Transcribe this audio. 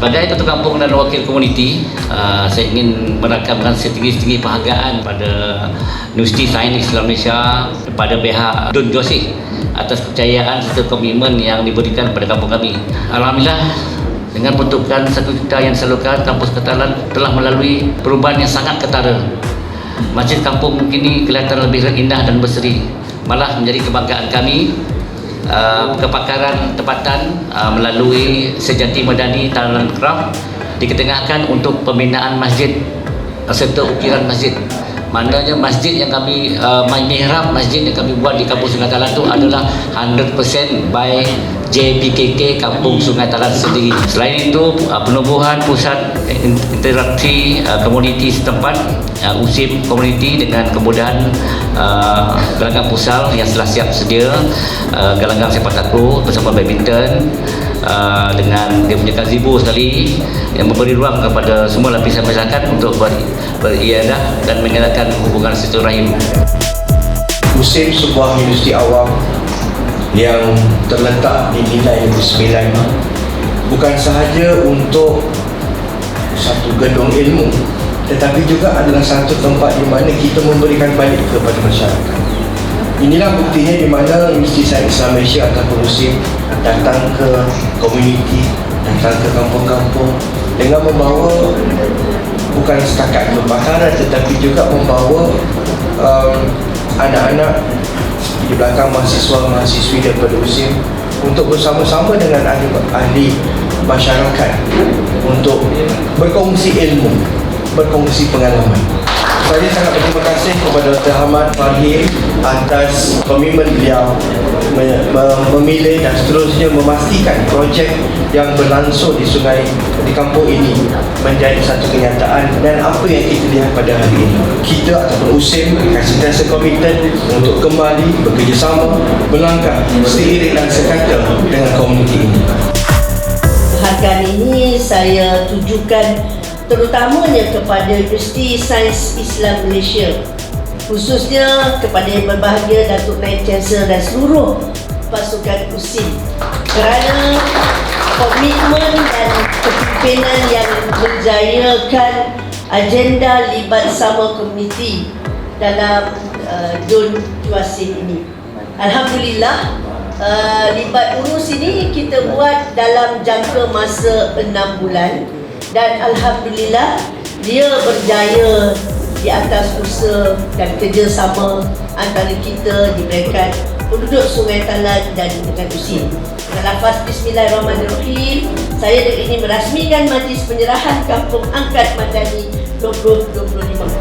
Sebagai ketua kampung dan wakil komuniti, uh, saya ingin merakamkan setinggi-tinggi penghargaan pada Universiti Sains Islam Malaysia kepada pihak Dun Josih atas kepercayaan serta komitmen yang diberikan kepada kampung kami. Alhamdulillah dengan peruntukan satu juta yang disalurkan kampus Ketalan telah melalui perubahan yang sangat ketara. Masjid kampung kini kelihatan lebih indah dan berseri. Malah menjadi kebanggaan kami uh, kepakaran tempatan uh, melalui sejati medani Talan Craft diketengahkan untuk pembinaan masjid serta ukiran masjid. Maknanya masjid yang kami uh, mihrab masjid yang kami buat di kampung Sungai Talan itu adalah 100% by JPKK Kampung Sungai Talan sendiri. Selain itu, uh, penubuhan pusat interaksi uh, komuniti setempat, uh, USIM komuniti dengan kemudahan uh, gelanggang pusal yang telah siap sedia, uh, gelanggang sepak takraw bersama badminton, uh, dengan dia punya gazebo sekali yang memberi ruang kepada semua lapisan masyarakat untuk ber, beriadah dan mengenakan hubungan silaturahim. Musim sebuah universiti awam yang terletak di nilai negeri sembilan bukan sahaja untuk satu gedung ilmu tetapi juga adalah satu tempat di mana kita memberikan balik kepada masyarakat inilah buktinya di mana Universiti Sains Islam Malaysia ataupun USIM datang ke komuniti datang ke kampung-kampung dengan membawa bukan setakat kebakaran tetapi juga membawa um, anak-anak di belakang mahasiswa-mahasiswi daripada USIM untuk bersama-sama dengan ahli-ahli masyarakat untuk berkongsi ilmu, berkongsi pengalaman. Saya sangat berterima kasih kepada Dr. Ahmad Fahim atas komitmen beliau memilih dan seterusnya memastikan projek yang berlangsung di sungai di kampung ini menjadi satu kenyataan dan apa yang kita lihat pada hari ini kita ataupun USIM akan sentiasa komited untuk kembali bekerjasama melangkah seiring dan sekata dengan komuniti ini Penghargaan ini saya tujukan terutamanya kepada Universiti Sains Islam Malaysia. Khususnya kepada yang berbahagia Datuk Naib Chancellor dan seluruh pasukan USIM kerana komitmen dan kepimpinan yang menjayakan agenda libat sama komuniti dalam uh, Dun Tuasin ini. Alhamdulillah uh, libat urus ini kita buat dalam jangka masa 6 bulan dan Alhamdulillah dia berjaya di atas usaha dan kerjasama antara kita diberikan penduduk Sungai Talan dan dengan USIM. Dengan lafaz Bismillahirrahmanirrahim, saya dengan ini merasmikan majlis penyerahan Kampung Angkat Madani 2025.